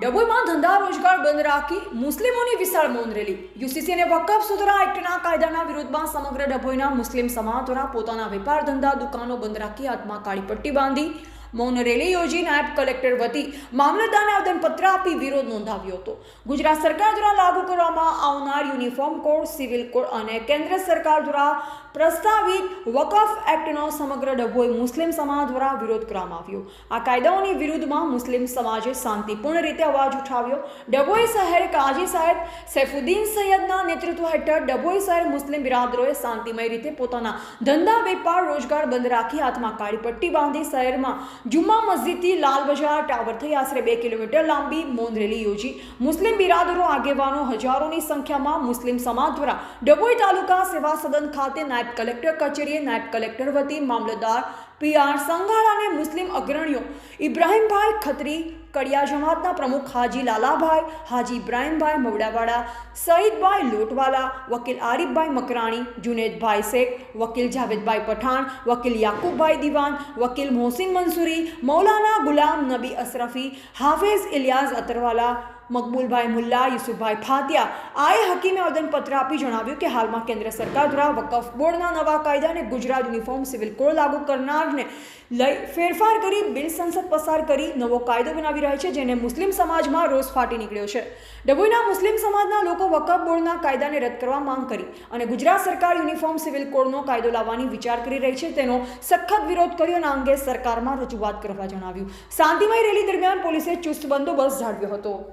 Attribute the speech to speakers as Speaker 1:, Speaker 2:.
Speaker 1: ડભોઈમાં ધંધા રોજગાર બંધ રાખી મુસ્લિમોની વિશાળ મૌન રેલી. યુસીસી અને વકફ સુધારા એક્ટના કાયદાના વિરોધમાં સમગ્ર ડભોઈના મુસ્લિમ સમાજ દ્વારા પોતાના વેપાર ધંધા દુકાનો બંધ રાખી હાથમાં કાળી પટ્ટી બાંધી મૌન રેલી યોજી નાયબ કલેક્ટર વતી મામલતદારને આવેદનપત્ર આપી વિરોધ નોંધાવ્યો હતો. ગુજરાત સરકાર દ્વારા લાગુ કરવામાં આવનાર યુનિફોર્મ કોડ, સિવિલ કોડ અને કેન્દ્ર સરકાર દ્વારા પ્રસ્તાવિત વકફ એક્ટનો સમગ્ર ડભોઈ મુસ્લિમ સમાજ દ્વારા વિરોધ કરવામાં આવ્યો. આ કાયદાઓની વિરુદ્ધમાં મુસ્લિમ સમાજે શાંતિપૂર્ણ રીતે અવાજ ઉઠાવ્યો. ડભોઈ શહેર કાજી સાહેબ સૈફુદ્દીન સૈયદના નેતૃત્વ હેઠળ ડભોઈ શહેર મુસ્લિમ બિરાદરોએ શાંતિમય રીતે પોતાના ધંધા, વેપાર, રોજગાર બંધ રાખી હાથમાં કાળી પટ્ટી બાંધી શહેરમાં જુમ્મા મસ્જિદથી લાલ બજાર ટાવર થઈ આશરે બે કિલોમીટર લાંબી મૌન રેલી યોજી. મુસ્લિમ બિરાદરો આગેવાનો હજારોની સંખ્યામાં મુસ્લિમ સમાજ દ્વારા ડભોઈ તાલુકા સેવા સદન ખાતે નાયબ કલેક્ટર કચેરીએ નાયબ કલેક્ટર વતી મામલતદાર પીઆર સંઘાળ અને મુસ્લિમ અગ્રણીઓ ઇબ્રાહીમભાઈ ખત્રી, કડિયા જમાતના પ્રમુખ હાજી લાલાભાઈ, હાજી ઇબ્રાહીમભાઈ મવડાવાડા સઈદભાઈ લોટવાલા, વકીલ આરીફભાઈ મકરાણી, જુનેદભાઈ શેખ, વકીલ જાવેદભાઈ પઠાણ, વકીલ યાકુબભાઈ દિવાન, વકીલ મોહસિન મંસૂરી, મૌલાના ગુલામ નબી અશરફી, હાફેઝ ઇલિયાઝ અતરવાલા, મકબૂલભાઈ મુલ્લા, યુસુફભાઈ ફાતિયા આએ હકીમે આવેદનપત્ર આપી જણાવ્યું કે હાલમાં કેન્દ્ર સરકાર દ્વારા વકફ બોર્ડના નવા કાયદા અને ગુજરાત યુનિફોર્મ સિવિલ કોડ લાગુ કરનારને લઈ ફેરફાર કરી, બિલ સંસદ પસાર કરી નવો કાયદો બનાવી રહી છે, જેને મુસ્લિમ સમાજમાં રોષ ફાટી નીકળ્યો છે. ડભોઈના મુસ્લિમ સમાજના લોકો વકફ બોર્ડના કાયદાને રદ કરવા માંગ કરી અને ગુજરાત સરકાર યુનિફોર્મ સિવિલ કોડનો કાયદો લાવવાની વિચાર કરી રહી છે. તેનો સખત વિરોધ કર્યો અને અંગે સરકારમાં રજૂઆત કરવા જણાવ્યું. શાંતિમય રેલી દરમિયાન પોલીસે ચુસ્ત બંદોબસ્ત જાળવ્યો હતો.